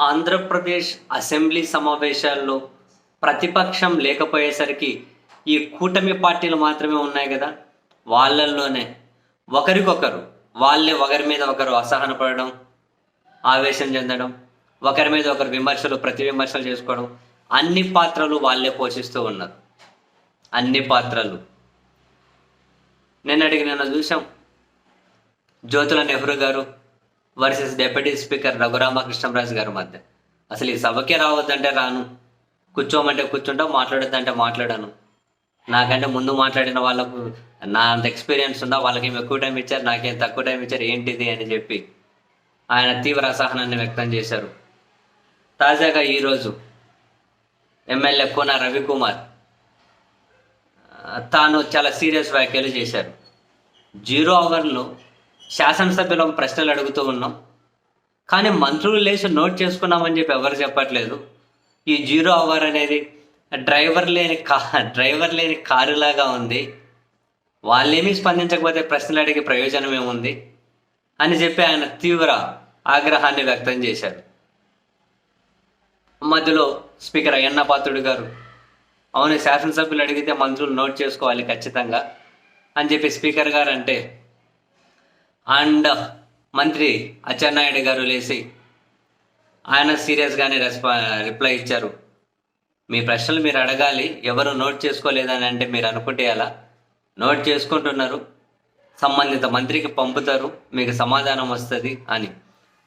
Andhra Pradesh assembly సమావేశాల్లో ప్రతిపక్షం లేకపోయేసరికి ఈ కూటమి పార్టీలు మాత్రమే ఉన్నాయి కదా? వాళ్ళల్లోనే. ఒకరికొకరు వాళ్ళే ఒకరి మీద ఒకరు అసహన పడడం ఆవేశం చెందడం ఒకరి మీద ఒకరు విమర్శలు ప్రతి విమర్శలు చేసుకోవడం అన్ని పాత్రలు వాళ్ళే పోషిస్తూ ఉన్నారు. అన్ని పాత్రలు. నిన్నటికి నిన్న చూసాం జ్యోతుల నెహ్రూ గారు వర్సెస్ డెప్యూటీ స్పీకర్ రఘురామకృష్ణరాజు గారి మధ్య. అసలు ఈ సభకే రావద్దంటే రాను. కూర్చోమంటే కూర్చుంటా మాట్లాడొద్దంటే మాట్లాడాను. నాకంటే ముందు మాట్లాడిన వాళ్ళకు నా అంత ఎక్స్పీరియన్స్ ఉందా? వాళ్ళకి ఏం ఎక్కువ టైం ఇచ్చారు? నాకేం తక్కువ టైం ఇచ్చారు? ఏంటిది అని చెప్పి ఆయన తీవ్ర అసహనాన్ని వ్యక్తం చేశారు. తాజాగా ఈరోజు ఎమ్మెల్యే కోన రవికుమార్ తాను చాలా సీరియస్ వ్యాఖ్యలు చేశారు. జీరో అవర్లో శాసనసభ్యులం ప్రశ్నలు అడుగుతూ ఉన్నాం. కానీ మంత్రులు లేచి నోట్ చేసుకున్నామని చెప్పి ఎవరు చెప్పట్లేదు. ఈ జీరో అవర్ అనేది డ్రైవర్ లేని కా డ్రైవర్ లేని కారులాగా ఉంది. వాళ్ళేమీ స్పందించకపోతే ప్రశ్నలు అడిగే ప్రయోజనం ఏముంది? అని చెప్పి ఆయన తీవ్ర ఆగ్రహాన్ని వ్యక్తం చేశారు. మధ్యలో స్పీకర్ అయ్యన్న పాత్రుడు గారు అవును శాసనసభ్యులు అడిగితే మంత్రులు నోట్ చేసుకోవాలి ఖచ్చితంగా అని చెప్పి స్పీకర్ గారు అంటే అండ్ మంత్రి అచ్చెన్నాయుడు గారు లేచి ఆయన సీరియస్గానే రెస్పా రిప్లై ఇచ్చారు. మీ ప్రశ్నలు మీరు అడగాలి ఎవరు నోట్ చేసుకోలేదని అంటే మీరు అనుకుంటే అలా నోట్ చేసుకుంటున్నారు సంబంధిత మంత్రికి పంపుతారు మీకు సమాధానం వస్తుంది అని.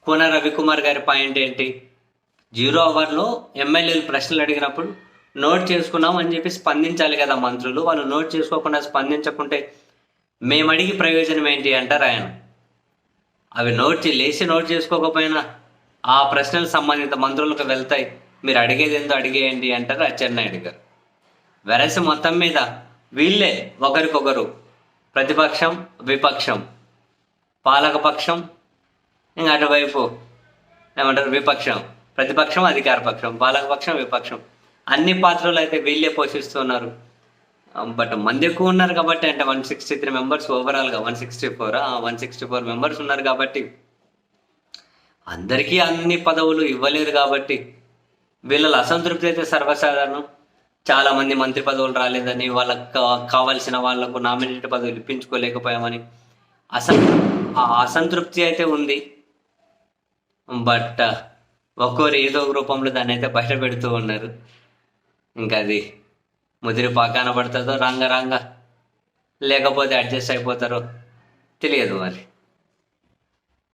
కూన రవికుమార్ గారి పాయింట్ ఏంటి? జీరో అవర్లో ఎమ్మెల్యేలు ప్రశ్నలు అడిగినప్పుడు నోట్ చేసుకున్నాం అని చెప్పి స్పందించాలి కదా మంత్రులు వాళ్ళు నోట్ చేసుకోకుండా స్పందించకుంటే మేము అడిగి ప్రయోజనం ఏంటి అంటారు ఆయన. అవి నోట్ లేచి నోట్ చేసుకోకపోయినా ఆ ప్రశ్నలు సంబంధిత మంత్రులకు వెళ్తాయి. మీరు అడిగేది ఏందో అడిగేయండి అంటారు అచ్చెన్నాయుడు గారు. వెరసి మొత్తం మీద వీళ్ళే ఒకరికొకరు. ప్రతిపక్షం విపక్షం. పాలకపక్షం ఇంకా అటువైపు ఏమంటారు విపక్షం. ప్రతిపక్షం అధికార పక్షం పాలకపక్షం విపక్షం. అన్ని పాత్రలు అయితే వీళ్ళే పోషిస్తున్నారు. బట్ మంది ఎక్కువ ఉన్నారు కాబట్టి అంటే వన్ సిక్స్టీ త్రీ మెంబర్స్ ఓవరాల్గా one sixty four one sixty four members ఉన్నారు కాబట్టి అందరికీ అన్ని పదవులు ఇవ్వలేరు కాబట్టి వీళ్ళ అసంతృప్తి అయితే సర్వసాధారణం. చాలా మంది మంత్రి పదవులు రాలేదని వాళ్ళకి కావాల్సిన వాళ్ళకు నామినేటెడ్ పదవులు ఇప్పించుకోలేకపోయామని. అస ఆ అసంతృప్తి అయితే ఉంది. బట్ ఒక్కోరు ఏదో ఒక రూపంలో దాన్ని అయితే బయట పెడుతూ ఉన్నారు. ఇంకా అది ముదిరి పాకాన పడుతుందో రంగ రంగ లేకపోతే అడ్జస్ట్ అయిపోతారో తెలియదు మరి.